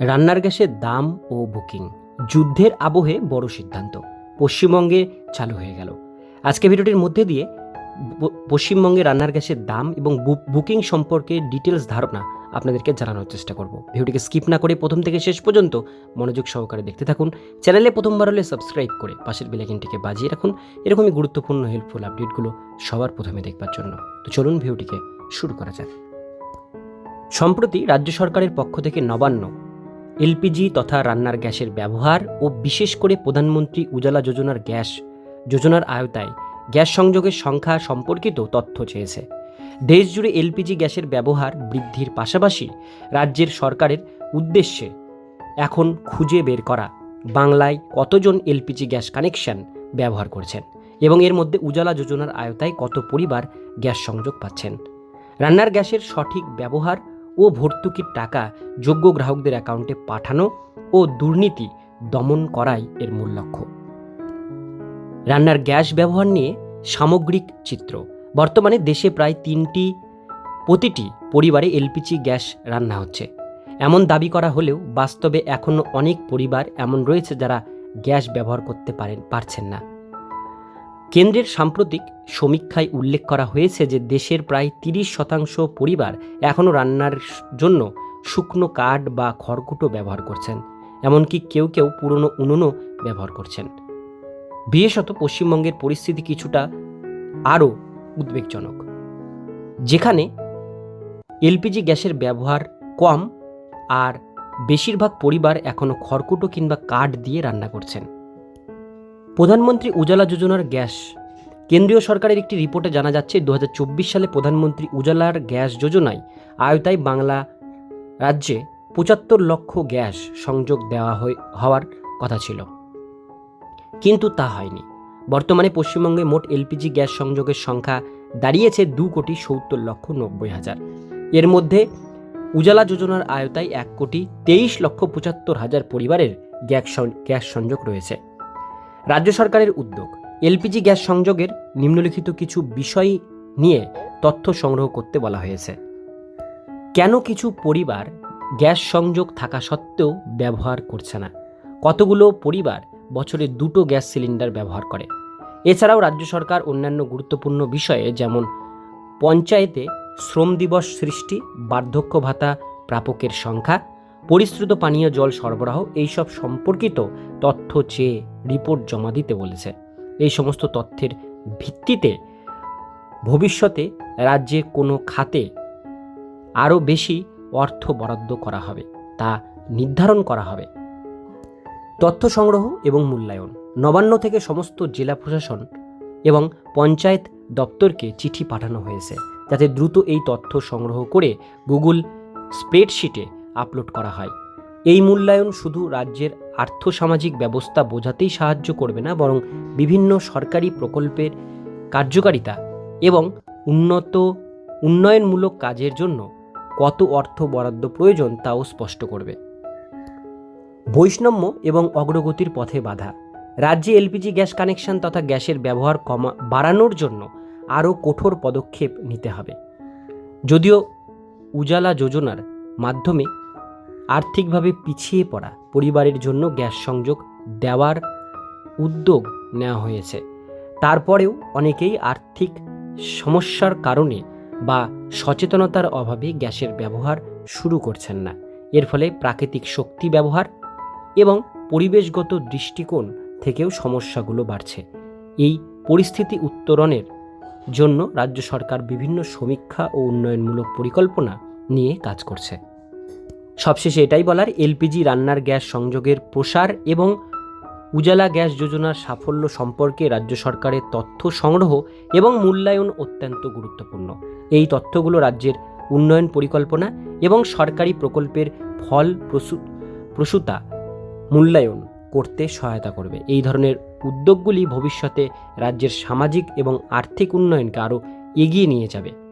রান্নার গ্যাসের দাম ও বুকিং। যুদ্ধের আবহে বড় সিদ্ধান্ত। পশ্চিমবঙ্গে চালু হয়ে গেল। আজকে ভিডিওটির মধ্যে দিয়ে পশ্চিমবঙ্গে রান্নার গ্যাসের দাম এবং বুকিং সম্পর্কে ডিটেলস ধারণা আপনাদেরকে জানানোর চেষ্টা করব। ভিডিওটিকে স্কিপ না করে প্রথম থেকে শেষ পর্যন্ত মনোযোগ সহকারে দেখতে থাকুন। চ্যানেলে প্রথমবার হলে সাবস্ক্রাইব করে পাশের বেলাইকিনটিকে বাজিয়ে রাখুন। এরকমই গুরুত্বপূর্ণ হেল্পফুল আপডেটগুলো সবার প্রথমে দেখবার জন্য। তো চলুন ভিডিওটিকে শুরু করা যাক। সম্প্রতি রাজ্য সরকারের পক্ষ থেকে নবান্ন এলপিজি তথা রান্নার গ্যাসের ব্যবহার ও বিশেষ করে প্রধানমন্ত্রী উজালা যোজনার গ্যাস যোজনার আয়তায় গ্যাস সংযোগের সংখ্যা সম্পর্কিত তথ্য চেয়েছে। দেশ জুড়ে এলপিজি গ্যাসের ব্যবহার বৃদ্ধির পাশাপাশি রাজ্যের সরকারের উদ্দেশ্যে এখন খুঁজে বের করা বাংলায় কতজন এলপিজি গ্যাস কানেকশন ব্যবহার করছেন এবং এর মধ্যে উজালা যোজনার আয়তায় কত পরিবার গ্যাস সংযোগ পাচ্ছেন। রান্নার গ্যাসের সঠিক ব্যবহার ও ভর্তুকির টাকা যোগ্য গ্রাহকদের অ্যাকাউন্টে পাঠানো ও দুর্নীতি দমন করাই এর মূল লক্ষ্য। রান্নার গ্যাস ব্যবহার নিয়ে সামগ্রিক চিত্র। বর্তমানে দেশে প্রায় তিনটি, প্রতিটি পরিবারে এলপিজি গ্যাস রান্না হচ্ছে। এমন দাবি করা হলেও বাস্তবে এখনও অনেক পরিবার এমন রয়েছে যারা গ্যাস ব্যবহার করতে পারেন, পারছেন না। কেন্দ্রের সাম্প্রতিক সমীক্ষায় উল্লেখ করা হয়েছে যে দেশের প্রায় তিরিশ শতাংশ পরিবার এখনও রান্নার জন্য শুকনো কাঠ বা খড়কুটো ব্যবহার করছেন, এমনকি কেউ কেউ পুরনো উনুনও ব্যবহার করছেন। বিশেষত পশ্চিমবঙ্গের পরিস্থিতি কিছুটা আরও উদ্বেগজনক। যেখানে এলপিজি গ্যাসের ব্যবহার কম আর বেশিরভাগ পরিবার এখনও খড়কুটো কিংবা কাঠ দিয়ে রান্না করছেন। প্রধানমন্ত্রী উজালা যোজনার গ্যাস। কেন্দ্রীয় সরকারের একটি রিপোর্টে জানা যাচ্ছে দু হাজার চব্বিশ সালে প্রধানমন্ত্রী উজালার গ্যাস যোজনায় আয়তায় বাংলা রাজ্যে পঁচাত্তর লক্ষ গ্যাস সংযোগ দেওয়া হওয়ার কথা ছিল। কিন্তু তা হয়নি। বর্তমানে পশ্চিমবঙ্গে মোট এলপিজি গ্যাস সংযোগের সংখ্যা দাঁড়িয়েছে দু কোটি সত্তর লক্ষ নব্বই হাজার। এর মধ্যে উজালা যোজনার আয়তায় এক কোটি তেইশ লক্ষ পঁচাত্তর হাজার পরিবারের গ্যাস গ্যাস সংযোগ রয়েছে। রাজ্য সরকারের উদ্যোগ, এলপিজি গ্যাস সংযোগের নিম্নলিখিত কিছু বিষয় নিয়ে তথ্য সংগ্রহ করতে বলা হয়েছে। কেন কিছু পরিবার গ্যাস সংযোগ থাকা সত্ত্বেও ব্যবহার করছে না? কতগুলো পরিবার বছরে দুটো গ্যাস সিলিন্ডার ব্যবহার করে? এছাড়াও রাজ্য সরকার অন্যান্য গুরুত্বপূর্ণ বিষয়ে যেমন পঞ্চায়েতে শ্রম দিবস সৃষ্টি, বার্ধক্য ভাতা প্রাপকের সংখ্যা পরিশ্রুত পানীয় জল সরবরাহ, এইসব সম্পর্কিত তথ্য চেয়ে রিপোর্ট জমা দিতে বলেছে, এই সমস্ত তথ্যের ভিত্তিতে ভবিষ্যতে রাজ্যে কোনো খাতে আরও বেশি অর্থ বরাদ্দ করা হবে, তা নির্ধারণ করা হবে। তথ্য সংগ্রহ এবং মূল্যায়ন, নবান্ন থেকে সমস্ত জেলা প্রশাসন এবং পঞ্চায়েত দপ্তরকে চিঠি পাঠানো হয়েছে, যাতে দ্রুত এই তথ্য সংগ্রহ করে গুগল স্প্রেডশিটে আপলোড করা হয়। এই মূল্যায়ন শুধু রাজ্যের আর্থসামাজিক ব্যবস্থা বোঝাতেই সাহায্য করবে না, বরং বিভিন্ন সরকারি প্রকল্পের কার্যকারিতা এবং উন্নত, উন্নয়নমূলক কাজের জন্য কত অর্থ বরাদ্দ প্রয়োজন তাও স্পষ্ট করবে। বৈষম্য এবং অগ্রগতির পথে বাধা। রাজ্যে এলপিজি গ্যাস কানেকশন তথা গ্যাসের ব্যবহার কমা, বাড়ানোর জন্য আরও কঠোর পদক্ষেপ নিতে হবে। যদিও উজালা যোজনার মাধ্যমে আর্থিকভাবে পিছিয়ে পড়া পরিবারের জন্য গ্যাস সংযোগ দেওয়ার উদ্যোগ নেওয়া হয়েছে। তারপরেও অনেকেই আর্থিক সমস্যার কারণে বা সচেতনতার অভাবে গ্যাসের ব্যবহার শুরু করছেন না। এর ফলে প্রাকৃতিক শক্তি ব্যবহার এবং পরিবেশগত দৃষ্টিকোণ থেকেও সমস্যাগুলো বাড়ছে। এই পরিস্থিতি উত্তরণের জন্য রাজ্য সরকার বিভিন্ন সমীক্ষা ও উন্নয়নমূলক পরিকল্পনা নিয়ে কাজ করছে। সবশেষে এটাই বলার এলপিজি রান্নার গ্যাস সংযোগের প্রসার এবং উজালা গ্যাস যোজনার সাফল্য সম্পর্কে রাজ্য সরকারের তথ্য সংগ্রহ এবং মূল্যায়ন অত্যন্ত গুরুত্বপূর্ণ। এই তথ্যগুলো রাজ্যের উন্নয়ন পরিকল্পনা এবং সরকারি প্রকল্পের ফল প্রসূ- প্রসূতা মূল্যায়ন করতে সহায়তা করবে। এই ধরনের উদ্যোগগুলি ভবিষ্যতে রাজ্যের সামাজিক এবং আর্থিক উন্নয়নকে আরও এগিয়ে নিয়ে যাবে।